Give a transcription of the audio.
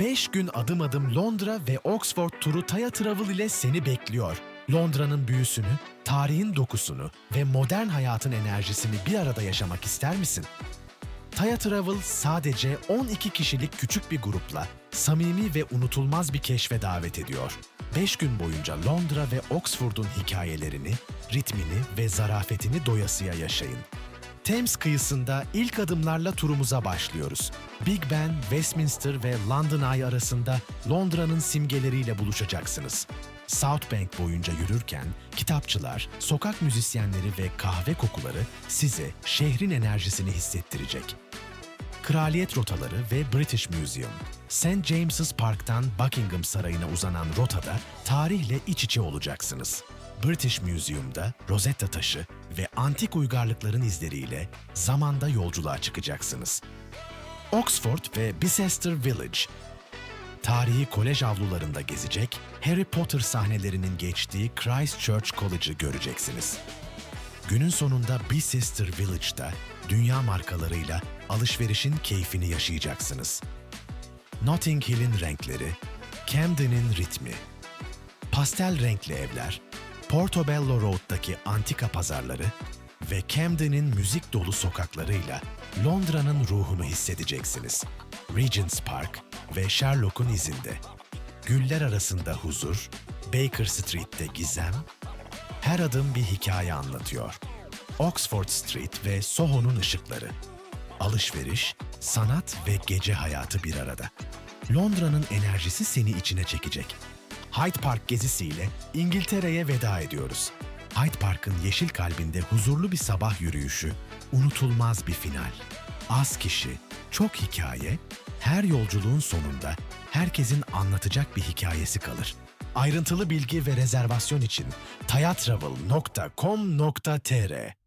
5 gün adım adım Londra ve Oxford turu Taya Travel ile seni bekliyor. Londra'nın büyüsünü, tarihin dokusunu ve modern hayatın enerjisini bir arada yaşamak ister misin? Taya Travel sadece 12 kişilik küçük bir grupla samimi ve unutulmaz bir keşfe davet ediyor. 5 gün boyunca Londra ve Oxford'un hikayelerini, ritmini ve zarafetini doyasıya yaşayın. Thames kıyısında ilk adımlarla turumuza başlıyoruz. Big Ben, Westminster ve London Eye arasında Londra'nın simgeleriyle buluşacaksınız. South Bank boyunca yürürken kitapçılar, sokak müzisyenleri ve kahve kokuları size şehrin enerjisini hissettirecek. Kraliyet rotaları ve British Museum. St. James's Park'tan Buckingham Sarayı'na uzanan rotada tarihle iç içe olacaksınız. British Museum'da Rosetta taşı ve antik uygarlıkların izleriyle zamanda yolculuğa çıkacaksınız. Oxford ve Bicester Village. Tarihi kolej avlularında gezecek, Harry Potter sahnelerinin geçtiği Christ Church College'ı göreceksiniz. Günün sonunda Bicester Village'da dünya markalarıyla alışverişin keyfini yaşayacaksınız. Notting Hill'in renkleri, Camden'in ritmi, pastel renkli evler, Portobello Road'daki antika pazarları ve Camden'in müzik dolu sokaklarıyla Londra'nın ruhunu hissedeceksiniz. Regent's Park ve Sherlock'un izinde. Güller arasında huzur, Baker Street'te gizem, her adım bir hikaye anlatıyor. Oxford Street ve Soho'nun ışıkları. Alışveriş, sanat ve gece hayatı bir arada. Londra'nın enerjisi seni içine çekecek. Hyde Park gezisiyle İngiltere'ye veda ediyoruz. Hyde Park'ın yeşil kalbinde huzurlu bir sabah yürüyüşü, unutulmaz bir final. Az kişi, çok hikaye, her yolculuğun sonunda herkesin anlatacak bir hikayesi kalır. Ayrıntılı bilgi ve rezervasyon için tayatravel.com.tr